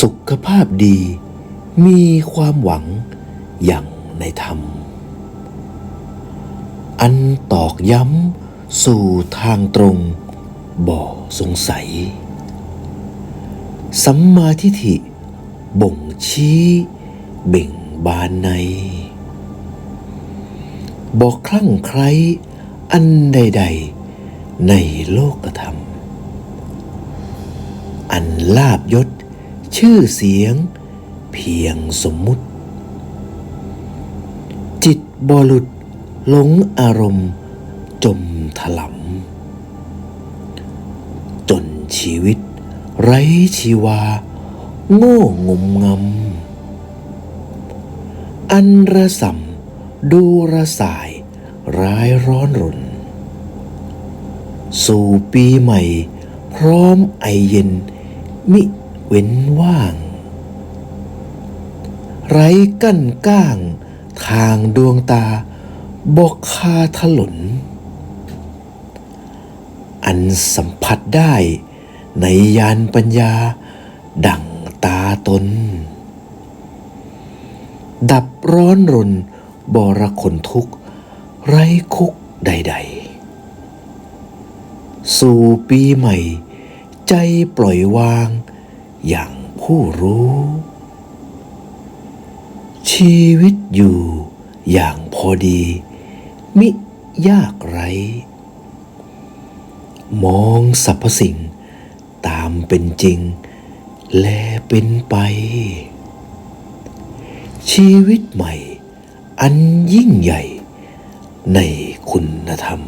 สุขภาพดี มีความหวังอย่างในธรรม อันตอกย้ำสู่ทางตรง บ่สงสัย สัมมาทิฏฐิ บ่งชี้ เบ่งบานใน บอกคลั่งไคล้อันใดๆ ในโลกธรรม อันลาบยศ ชื่อเสียง เพียงสมมุติ จิตบหลุดหลงอารมณ์ จมถลำจนชีวิต ไร้ชีวา โง่งมงำอันระสำดูระสาย ร้ายร้อนรน สู่ปีใหม่ พร้อมไอเย็นมิ เว้นว่าง ไร้กั้นก้าง ทางดวงตาบอกคาถลน อันสัมผัสได้ในยานปัญญา ดั่งตาตน ดับร้อนรนบรคนทุกข์ ไร้คุกใด ๆ สู่ปีใหม่ ใจปล่อยวาง อย่างผู้รู้ ชีวิตอยู่อย่างพอดี มิยากไร มองสรรพสิ่งตามเป็นจริง แลเป็นไป ชีวิตใหม่อันยิ่งใหญ่ในคุณธรรม